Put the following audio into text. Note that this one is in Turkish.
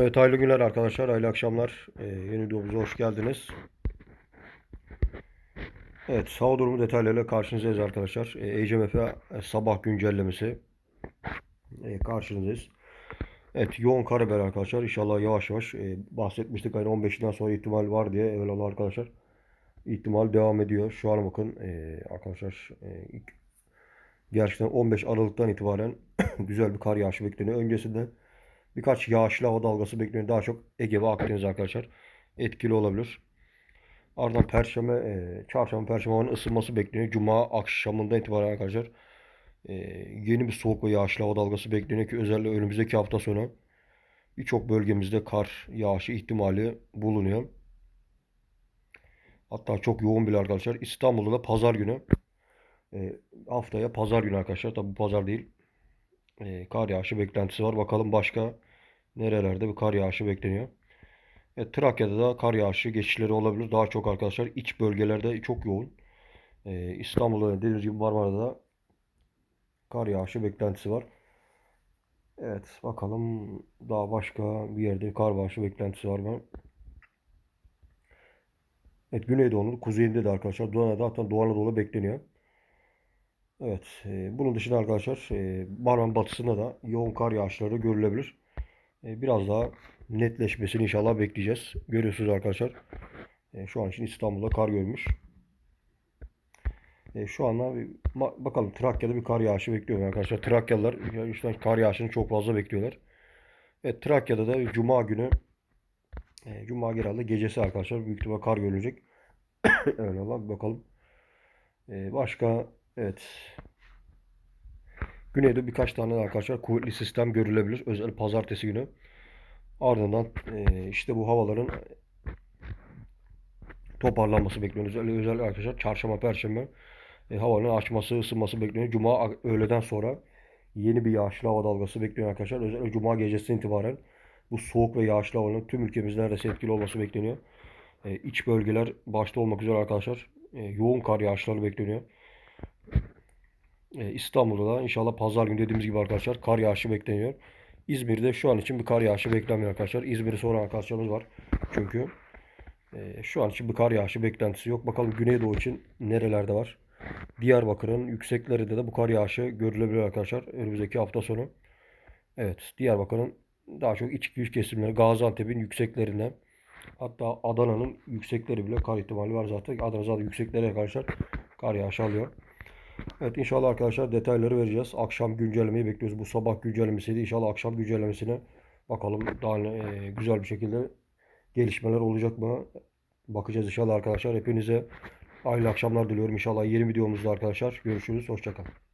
Evet hayırlı günler arkadaşlar, hayırlı akşamlar. Ee, yeni videomuza hoş geldiniz. Evet, hava durumu detaylarıyla karşınızdayız arkadaşlar. Ee, ECMF sabah güncellemesi. Ee, karşınızdayız. Evet, yoğun kar haber arkadaşlar. İnşallah yavaş yavaş e, bahsetmiştik. Hani 15'inden sonra ihtimal var diye. Eyvallah arkadaşlar. İhtimal devam ediyor. Şu an bakın e, arkadaşlar e, gerçekten 15 Aralık'tan itibaren güzel bir kar yağışı bekleniyor. Öncesinde Birkaç yağışlı hava dalgası bekleniyor. Daha çok Ege ve Akdeniz arkadaşlar. Etkili olabilir. Ardından Perşembe, e, Çarşamba, Perşembe havanın ısınması bekleniyor. Cuma akşamından itibaren arkadaşlar e, yeni bir soğuk ve yağışlı hava dalgası bekleniyor ki özellikle önümüzdeki hafta sonu birçok bölgemizde kar yağışı ihtimali bulunuyor. Hatta çok yoğun bile arkadaşlar. İstanbul'da da pazar günü e, haftaya pazar günü arkadaşlar. Tabi bu pazar değil. E, kar yağışı beklentisi var. Bakalım başka nerelerde bir kar yağışı bekleniyor. Evet, Trakya'da da kar yağışı geçişleri olabilir. Daha çok arkadaşlar iç bölgelerde çok yoğun. Ee, İstanbul'da dediğimiz gibi Marmara'da da kar yağışı beklentisi var. Evet bakalım daha başka bir yerde kar yağışı beklentisi var mı? Evet Güneydoğu'nun kuzeyinde de arkadaşlar Doğu Anadolu hatta Doğu Anadolu bekleniyor. Evet e, bunun dışında arkadaşlar e, Marmara batısında da yoğun kar yağışları görülebilir. E, biraz daha netleşmesini inşallah bekleyeceğiz. Görüyorsunuz arkadaşlar. E, şu an için İstanbul'da kar görmüş. E, şu anda bir, bakalım Trakya'da bir kar yağışı bekliyorum arkadaşlar. Trakyalılar ya işte kar yağışını çok fazla bekliyorlar. Evet Trakya'da da Cuma günü Cuma herhalde gecesi arkadaşlar büyük ihtimal kar görülecek. Öyle olan bakalım. Başka evet Güneyde birkaç tane arkadaşlar kuvvetli sistem görülebilir. Özellikle pazartesi günü. Ardından e, işte bu havaların toparlanması bekleniyor. Özellikle, özellikle arkadaşlar çarşamba, perşembe e, havanın açması, ısınması bekleniyor. Cuma öğleden sonra yeni bir yağışlı hava dalgası bekleniyor arkadaşlar. Özellikle cuma gecesinden itibaren bu soğuk ve yağışlı havanın tüm ülkemizde neredeyse etkili olması bekleniyor. E, iç bölgeler başta olmak üzere arkadaşlar e, yoğun kar yağışları bekleniyor. E, İstanbul'da da inşallah pazar günü dediğimiz gibi arkadaşlar kar yağışı bekleniyor. İzmir'de şu an için bir kar yağışı beklenmiyor arkadaşlar. İzmir'i soran arkadaşlarımız var. Çünkü e, şu an için bir kar yağışı beklentisi yok. Bakalım Güneydoğu için nerelerde var? Diyarbakır'ın yükseklerinde de bu kar yağışı görülebilir arkadaşlar. Önümüzdeki hafta sonu. Evet, Diyarbakır'ın daha çok iç güç kesimleri, Gaziantep'in yükseklerinde, hatta Adana'nın yüksekleri bile kar ihtimali var zaten. Adana zaten yüksekleri arkadaşlar kar yağışı alıyor. Evet inşallah arkadaşlar detayları vereceğiz. Akşam güncellemeyi bekliyoruz. Bu sabah güncellemesiydi. İnşallah akşam güncellemesine bakalım daha e, güzel bir şekilde gelişmeler olacak mı? Bakacağız inşallah arkadaşlar. Hepinize hayırlı akşamlar diliyorum. İnşallah yeni videomuzda arkadaşlar görüşürüz. Hoşçakalın.